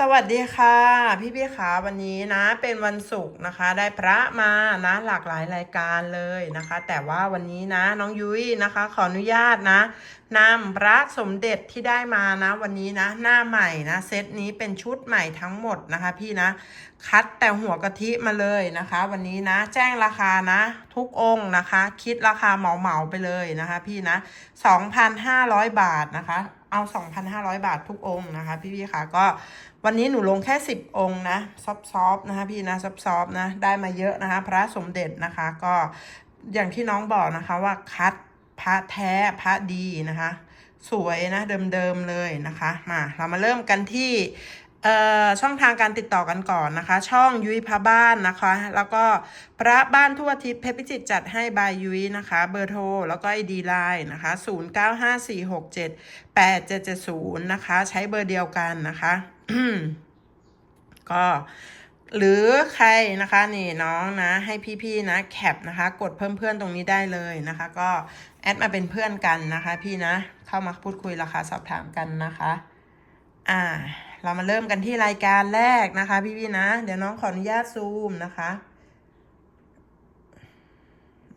สวัสดีค่ะ พี่พี่ขาวันนี้นะเป็นวันศุกร์นะคะ ได้พระมานะหลากหลายรายการเลยนะคะ แต่ว่าวันนี้นะน้องยุ้ยนะคะ ขออนุญาตนะนำพระสมเด็จที่ได้มานะ วันนี้นะ หน้าใหม่นะเซตนี้เป็นชุดใหม่ทั้งหมดนะคะ พี่นะคัดแต่หัวกะทิมาเลยนะคะ วันนี้นะ แจ้งราคานะ ทุกองค์นะคะ คิดราคาเหมาเหมาไปเลยนะคะ พี่นะ 2,500 บาทนะคะ เอา 2,500 บาททุกองค์นะคะ พี่พี่คะก็วันนี้หนูลงแค่ 10 องค์นะซอฟซอฟนะคะพี่นะซอฟซอฟนะได้มาเยอะนะคะ พระสมเด็จนะคะก็อย่างที่น้องบอกนะคะว่าคัดพระแท้พระดีนะคะ สวยนะเดิมๆเลยนะคะมาเรามาเริ่มกันที่ ช่องทางการติดต่อกันก่อนนะคะ ช่องยุ้ยพระบ้านนะคะ แล้วก็พระบ้านทั่วอาทิศเพชรพิจิตจัดให้บายยุ้ยนะคะ เบอร์โทรแล้วก็ไอดีไลน์นะคะ 0954678770 นะคะ ใช้เบอร์เดียวกันนะคะ ก็หรือใครนะคะนี่น้องนะ ให้พี่ๆนะแคปนะคะ กดเพิ่มเพื่อนตรงนี้ได้เลยนะคะ ก็แอดมาเป็นเพื่อนกันนะคะ พี่นะ เข้ามาพูดคุยราคาสอบถามกันนะคะ อ่า เรามาเริ่มกันที่รายการแรกนะคะ พี่ๆนะ เดี๋ยวน้องขออนุญาตซูมนะคะ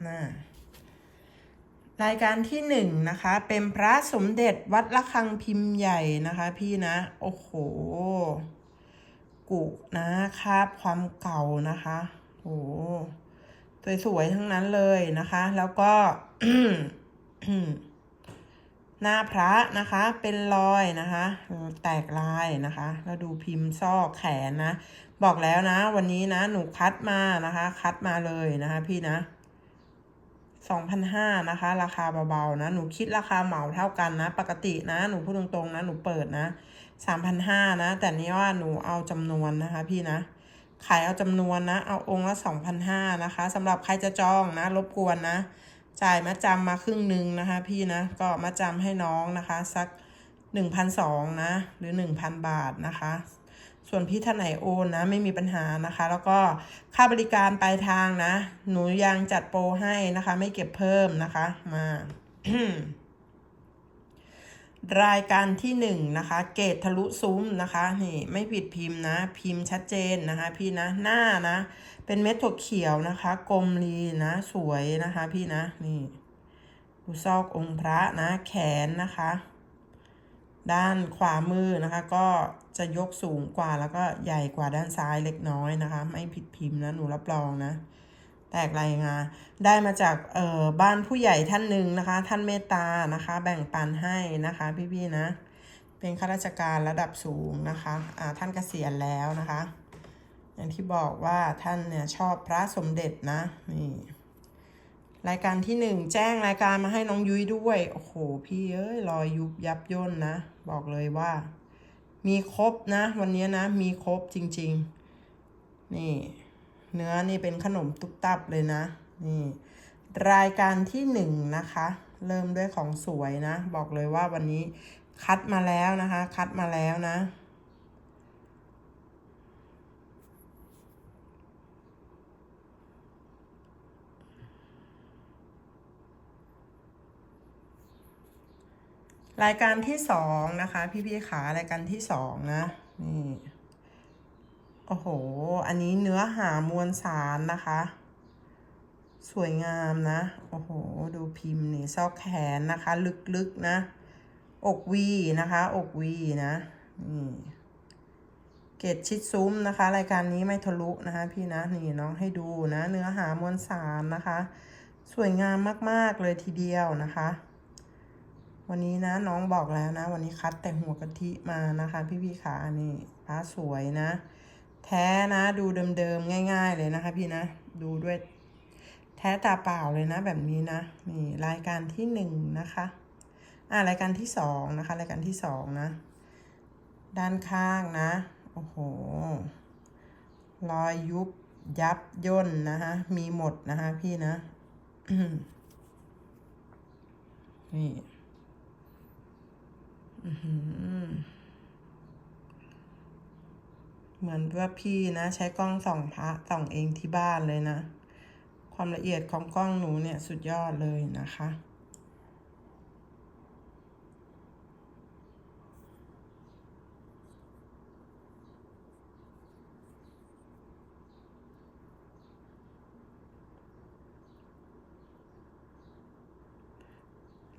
น่ารายการที่หนึ่งนะคะ เป็นพระสมเด็จวัดละคังพิมพ์ใหญ่นะคะ พี่นะ โอ้โห กุนะคาบความเก่านะคะโอ้สวยๆทั้งนั้นเลยนะคะ แล้วก็ หน้าพระนะคะเป็นรอยนะคะ แตกลายนะคะแล้วดูพิมพ์ซอกแขนนะ บอกแล้วนะ วันนี้นะ หนูคัดมานะคะ คัดมาเลยนะคะพี่นะสองพันห้านะคะ ราคาเบาๆนะ หนูคิดราคาเหมาเท่ากันนะ ปกตินะ หนูพูดตรงๆนะ หนูเปิดนะสามพันห้านะ แต่นี้ว่าหนูเอาจำนวนนะคะพี่นะ ขายเอาจำนวนนะ เอาองค์ละสองพันห้านะคะสำหรับใครจะจองนะ รบกวนนะ จ่ายมาจำมาครึ่งหนึ่งนะคะ พี่นะก็มาจำให้น้องนะคะ สักหนึ่งพันสองนะ หรือหนึ่งพันบาทนะคะ ส่วนพี่ท่านไหนโอนนะไม่มีปัญหานะคะ แล้วก็ค่าบริการปลายทางนะ หนูยังจัดโปรให้นะคะ ไม่เก็บเพิ่มนะคะมา รายการที่หนึ่งนะคะ เกตทะลุซุ้มนะคะนี่ไม่ผิดพิมพ์นะ พิมพ์ชัดเจนนะคะ พี่นะหน้านะ เป็นเม็ดถั่วเขียวนะคะ กลมลีนะสวยนะคะ พี่นะนี่ดูซอกองค์พระนะ แขนนะคะ ด้านขวามือนะคะ ก็จะยกสูงกว่าแล้วก็ใหญ่กว่าด้านซ้ายเล็กน้อยนะคะ ไม่ผิดพิมพ์นะหนูรับรองนะ แตกรายงานได้มาจากเอ่อบ้านผู้ใหญ่ท่านหนึ่งนะคะ ท่านเมตตานะคะ แบ่งปันให้นะคะพี่ๆนะ เป็นข้าราชการระดับสูงนะคะอ่าท่านเกษียณแล้วนะคะ อย่างที่บอกว่าท่านเนี่ยชอบพระสมเด็จนะนี่รายการที่หนึ่งแจ้งรายการมาให้น้องยุ้ยด้วย โอ้โห พี่เอ้ยรอยยุบยับย่นนะ บอกเลยว่า มีครบนะ วันนี้นะ มีครบจริง ๆ นี่ เนื้อนี่เป็นขนมตุ๊บตับเลยนะ นี่ รายการที่หนึ่งนะคะ เริ่มด้วยของสวยนะ บอกเลยว่าวันนี้คัดมาแล้วนะคะ คัดมาแล้วนะรายการที่สองนะคะ พี่ๆขารายการที่สองนะ นี่ โอ้โห อันนี้เนื้อหามวลสารนะคะ สวยงามนะ โอ้โห ดูพิมพ์นี่ซอกแขนนะคะ ลึกๆนะ อกวีนะคะ อกวีนะนี่เกตชิดซุ้มนะคะ รายการนี้ไม่ทะลุนะคะ พี่นะนี่น้องให้ดูนะ เนื้อหามวลสารนะคะ สวยงามมากๆเลยทีเดียวนะคะ วันนี้นะน้องบอกแล้วนะ วันนี้คัดแต่หัวกะทิมานะคะ พี่พี่ขานี่พระสวยนะ แท้นะดูเดิมๆง่าย ๆ เลยนะคะ พี่นะ ดูด้วย แท้ตาเปล่าเลยนะ แบบนี้นะนี่รายการที่หนึ่งนะคะ อ่ารายการที่สองนะคะ รายการที่สองนะ ด้านข้างนะ โอ้โหรอยยุบยับย่นนะคะมีหมดนะคะพี่นะนี่อื้อ เหมือนว่าพี่นะ ใช้กล้องส่องพระส่องเองที่บ้านเลยนะ ความละเอียดของกล้องหนูเนี่ยสุดยอดเลยนะคะ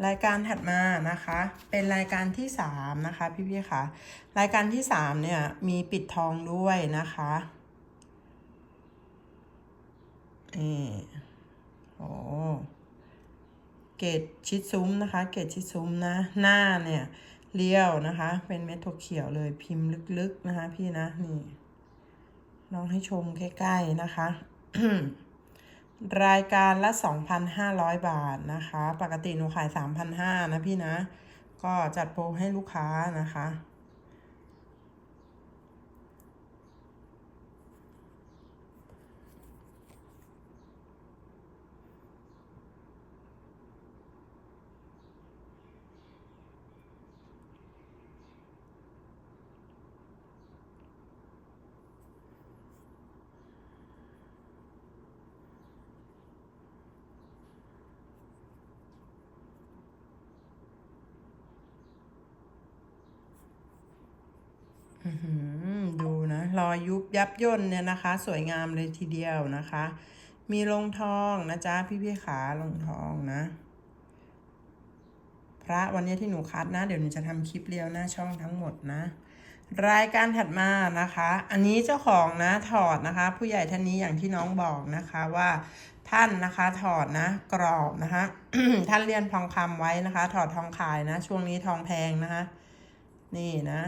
รายการถัดมานะคะ เป็นรายการที่สามนะคะ พี่ๆค่ะ รายการที่สามเนี่ย มีปิดทองด้วยนะคะนี่โอ้เกตชิดซุ้มนะคะ เกตชิดซุ้มนะ หน้าเนี่ยเลี้ยวนะคะ เป็นเม็ดถั่วเขียวเลยพิมพ์ลึกๆนะคะ พี่นะ นี่ลองให้ชมใกล้ๆนะคะ รายการละ 2,500 บาทนะคะ ปกติหนูขาย 3,500นะพี่นะ ก็จัดโปรให้ลูกค้านะคะ ดูนะรอยยุบยับย่นเนี่ยนะคะ สวยงามเลยทีเดียวนะคะ มีลงทองนะจ๊ะพี่พี่ขาลงทองนะ พระวันนี้ที่หนูคัดนะ เดี๋ยวหนูจะทำคลิปเรียวหน้าช่องทั้งหมดนะ รายการถัดมานะคะ อันนี้เจ้าของนะถอดนะคะ ผู้ใหญ่ท่านนี้อย่างที่น้องบอกนะคะว่าท่านนะคะถอดนะกรอบนะคะท่านเรียนทองคำไว้นะคะ ถอดทองขายนะ ช่วงนี้ทองแพงนะคะ นี่นะ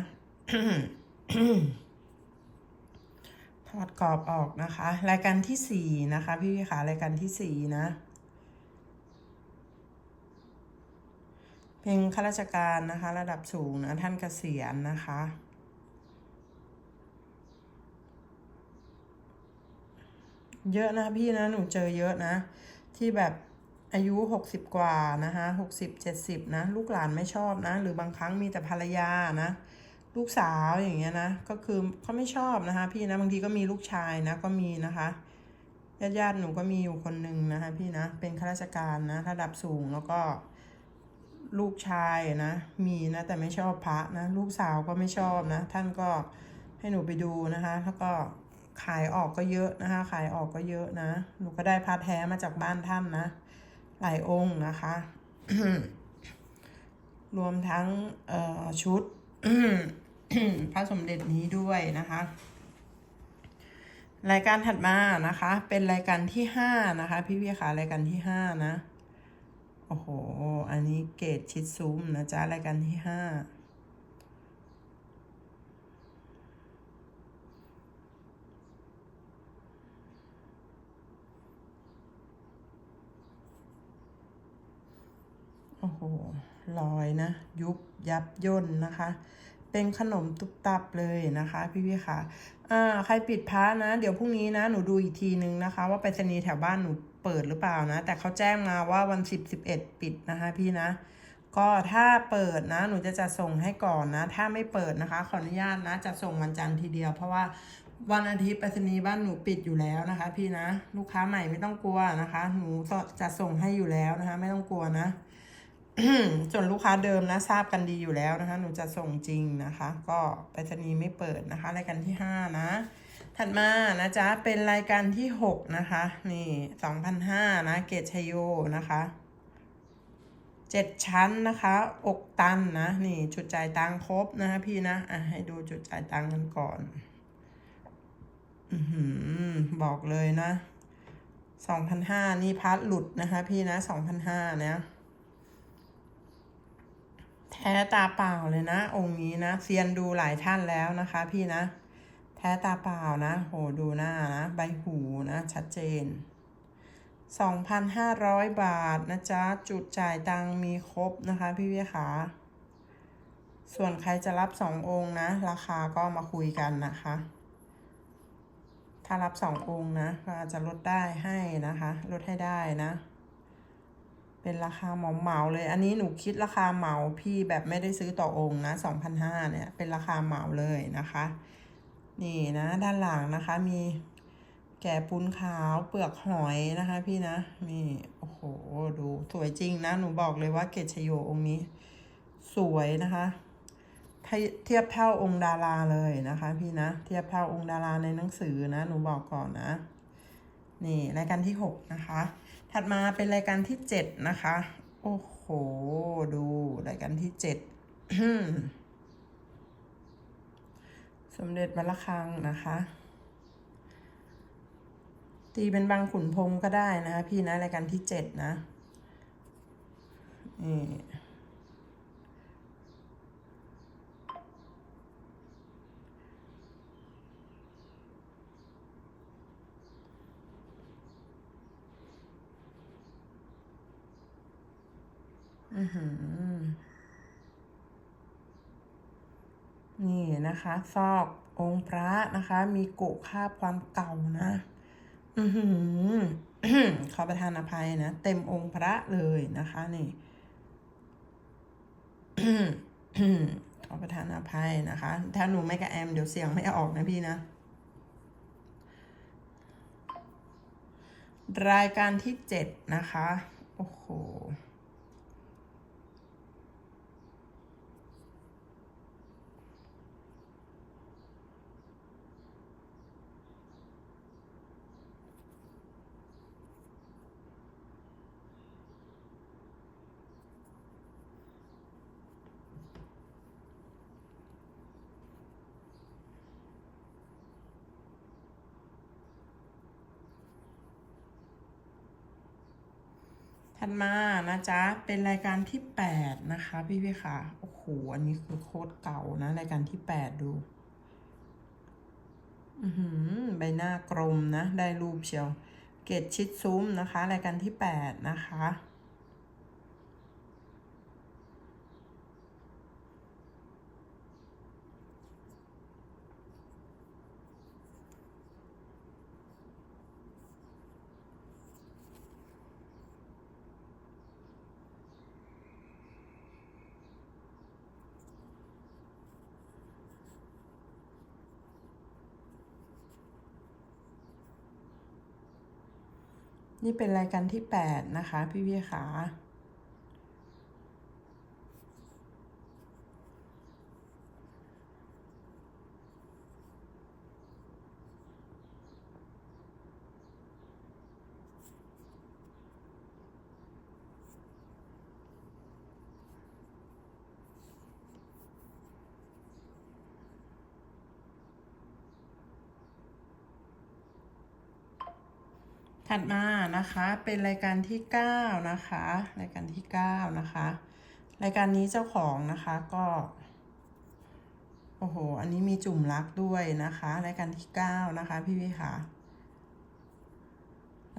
ถอดกรอบออกนะคะ รายการที่สี่นะคะ พี่พี่ขารายการที่สี่นะ เป็นข้าราชการนะคะ ระดับสูงนะท่านเกษียณนะคะเยอะนะพี่นะหนูเจอเยอะนะ ที่แบบอายุหกสิบกว่านะคะหกสิบเจ็ดสิบนะ ลูกหลานไม่ชอบนะ หรือบางครั้งมีแต่ภรรยานะ ลูกสาวอย่างเงี้ยนะ ก็คือเขาไม่ชอบนะคะ พี่นะบางทีก็มีลูกชายนะก็มีนะคะญาติญาติๆหนูก็มีอยู่คนหนึ่งนะคะ พี่นะเป็นข้าราชการนะระดับสูงแล้วก็ ลูกชายนะมีนะแต่ไม่ชอบพระนะลูกสาวก็ไม่ชอบนะ ท่านก็ให้หนูไปดูนะคะ แล้วก็ขายออกก็เยอะนะคะ ขายออกก็เยอะนะหนูก็ได้พระแท้มาจากบ้านท่านนะหลายองค์นะคะ รวมทั้งชุด พระสมเด็จนี้ด้วยนะคะ รายการถัดมานะคะ เป็นรายการที่ห้านะคะ พี่พี่ขารายการที่ห้านะ โอ้โห อันนี้เกรดชิดซุ้มนะจ๊ะรายการที่ห้าโอ้โหลอยนะ ยุบยับย่นนะคะ เป็นขนมตุบตับเลยนะคะ พี่พี่ๆค่ะอ่าใครปิดพระนะ เดี๋ยวพรุ่งนี้นะหนูดูอีกทีนึงนะคะ ว่าไปรษณีย์แถวบ้านหนูเปิดหรือเปล่านะ แต่เขาแจ้งมาว่าวันสิบสิบเอ็ดปิดนะคะ พี่นะ ก็ถ้าเปิดนะ หนูจะจัดส่งให้ก่อนนะ ถ้าไม่เปิดนะคะ ขออนุญาตนะจะส่งวันจันทร์ทีเดียว เพราะว่าวันอาทิตย์ไปรษณีย์บ้านหนูปิดอยู่แล้วนะคะ พี่นะ ลูกค้าใหม่ไม่ต้องกลัวนะคะ หนูจะส่งให้อยู่แล้วนะคะ ไม่ต้องกลัวนะ ส่วนลูกค้าเดิมนะทราบกันดีอยู่แล้วนะคะ หนูจะส่งจริงนะคะ ก็ไปรษณีย์ไม่เปิดนะคะ รายการที่ห้านะ ถัดมานะจ๊ะ เป็นรายการที่หกนะคะ นี่สองพันห้านะ เกตชยโยนะคะเจ็ดชั้นนะคะ อกตันนะ นี่จุดจ่ายตังครบนะคะพี่นะ อะให้ดูจุดจ่ายตังกันก่อน อือบอกเลยนะสองพันห้านี่พัดหลุดนะคะพี่นะสองพันห้าเนี่ย แท้ตาเปล่าเลยนะ องค์นี้นะเซียนดูหลายท่านแล้วนะคะ พี่นะ แท้ตาเปล่านะ โหดูหน้านะ ใบหูนะ ชัดเจน 2,500 บาทนะจ๊ะ จุดจ่ายตังมีครบนะคะ พี่พี่ขา ส่วนใครจะรับสององค์นะ ราคาก็มาคุยกันนะคะ ถ้ารับสององค์นะ ก็อาจจะลดได้ให้นะคะ ลดให้ได้นะ เป็นราคาเหมาเหมาเลย อันนี้หนูคิดราคาเหมาพี่แบบไม่ได้ซื้อต่อองค์นะสองพันห้าเนี่ยเป็นราคาเหมาเลยนะคะ นี่นะด้านหลังนะคะมีแก่ปูนขาวเปลือกหอยนะคะพี่นะนี่โอ้โหดูสวยจริงนะ หนูบอกเลยว่าเกตชโยองค์นี้ สวยนะคะเทียเทียบเท่าองค์ดาราเลยนะคะ พี่นะ เทียบเท่าองค์ดาราในหนังสือนะ หนูบอกก่อนนะ นี่รายการที่หกนะคะ ถัดมาเป็นรายการที่เจ็ดนะคะ โอ้โห ดูรายการที่เจ็ดสมเด็จวัดระฆังนะคะ ตีเป็นบางขุนพรมก็ได้นะคะ พี่นะรายการที่เจ็ดนะนี่ นี่นะคะ ซอกองค์พระนะคะ มีโกะคาบความเก่านะ อือหือขอประทานอภัยนะ เต็มองค์พระเลยนะคะ นี่ขอประทานอภัยนะคะ ถ้าหนูไม่กระแอมเดี๋ยวเสียงไม่ออกนะพี่นะ รายการที่เจ็ดนะคะ โอ้โห ถัดมานะจ๊ะ เป็นรายการที่แปดนะคะ พี่พี่ค่ะ โอ้โห อันนี้คือโคตรเก่านะ รายการที่แปดดูอือหือใบหน้ากลมนะ ได้รูปเชียว เกตชิดซุ้มนะคะ รายการที่แปดนะคะ นี่เป็นรายการที่แปดนะคะ พี่พี่ขา ถัดมานะคะเป็นรายการที่เก้านะคะ รายการที่เก้านะคะ รายการนี้เจ้าของนะคะก็โอ้โหอันนี้มีจุ่มรักด้วยนะคะ รายการที่เก้านะคะ พี่พี่ค่ะ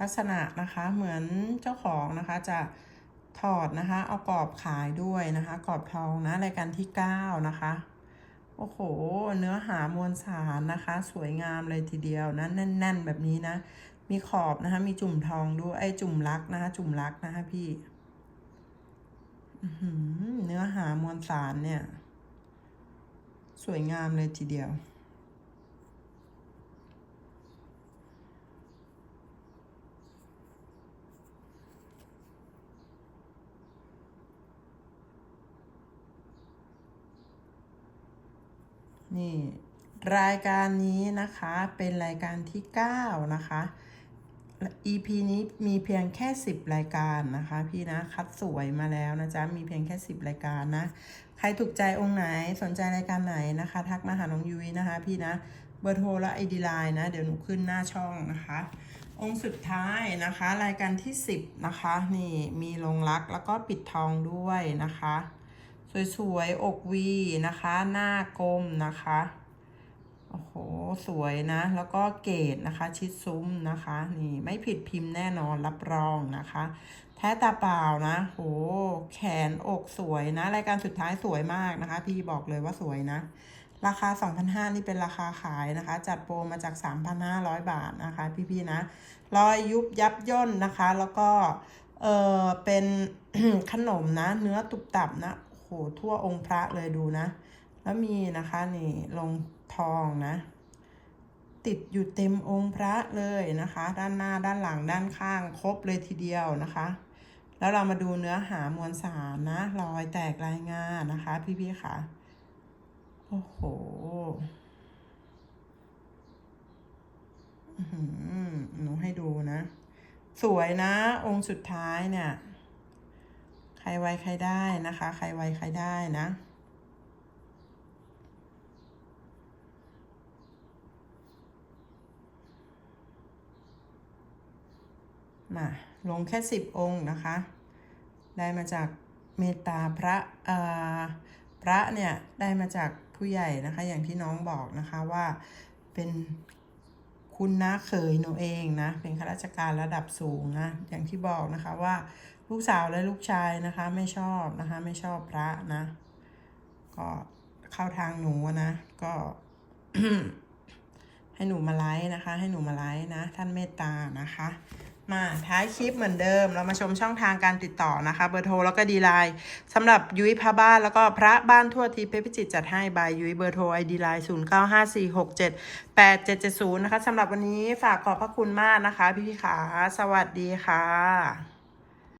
ลักษณะนะคะเหมือนเจ้าของนะคะจะถอดนะคะ เอากรอบขายด้วยนะคะกรอบทองนะรายการที่เก้านะคะโอ้โห เนื้อหามวลสารนะคะ สวยงามเลยทีเดียวนะแน่น ๆ แบบนี้นะ มีขอบนะคะ มีจุ่มทองด้วยไอ้จุ่มรักนะคะ จุ่มรักนะคะพี่เนื้อหามวลสารเนี่ย สวยงามเลยทีเดียว นี่ รายการนี้นะคะเป็นรายการที่ 9 นะคะ EP นี้มีเพียงแค่ 10 รายการนะคะ พี่นะคัดสวยมาแล้วนะจ๊ะ มีเพียงแค่ 10 รายการนะ ใครถูกใจองค์ไหนสนใจรายการไหนนะคะ ทักมาหาน้องยุ้ยนะคะ พี่นะ เบอร์โทรและไอดีไลน์นะ เดี๋ยวหนูขึ้นหน้าช่องนะคะ องค์สุดท้ายนะคะ รายการที่ 10 นะคะ นี่มีลงรักแล้วก็ปิดทองด้วยนะคะ สวยๆอกวีนะคะ หน้ากลมนะคะ โอ้โห สวยนะ แล้วก็เกรดนะคะ ชิดซุ้มนะคะ นี่ไม่ผิดพิมพ์แน่นอนรับรองนะคะ แท้ตาเปล่านะโหแขนอกสวยนะ รายการสุดท้ายสวยมากนะคะ พี่บอกเลยว่าสวยนะ ราคา 2,500 นี่เป็นราคาขายนะคะ จัดโปรมาจาก 3,500 บาทนะคะ พี่ๆนะ รอยยุบยับย่นนะคะ แล้วก็ เออเป็นขนมนะ เนื้อตุบตับนะโอ้โหทั่วองค์พระเลยดูนะ แล้วมีนะคะนี่ลงทองนะ ติดอยู่เต็มองค์พระเลยนะคะ ด้านหน้าด้านหลังด้านข้างครบเลยทีเดียวนะคะ แล้วเรามาดูเนื้อหามวลสารนะรอยแตกรายงานนะคะ พี่ๆค่ะโอ้โหหนูให้ดูนะ สวยนะ องค์สุดท้ายเนี่ย ใครไวใครได้นะคะ ใครไวใครได้นะ มาลงแค่สิบองค์นะคะ ได้มาจากเมตตาพระเอ่อพระเนี่ยได้มาจากผู้ใหญ่นะคะ อย่างที่น้องบอกนะคะว่าเป็นคุณน้าเขยหนูเองนะ เป็นข้าราชการระดับสูงนะ อย่างที่บอกนะคะว่าลูกสาวและลูกชายนะคะไม่ชอบนะคะ ไม่ชอบพระนะ ก็เข้าทางหนูนะ ก็ ให้หนูมาไลฟ์นะคะ ให้หนูมาไลฟ์นะ ท่านเมตตานะคะ มาท้ายคลิปเหมือนเดิม เรามาชมช่องทางการติดต่อนะคะ เบอร์โทรแล้วก็ดีไลน์สำหรับยุ้ยพระบ้านแล้วก็พระบ้านทั่วทีเพชรพิจิตจัดให้บายยุ้ยเบอร์โทรไอดีไลน์ศูนย์เก้าห้าสี่หกเจ็ดแปดเจ็ดเจ็ดศูนย์นะคะสำหรับวันนี้ฝากขอบพระคุณมากนะคะ พี่ๆขาสวัสดีค่ะ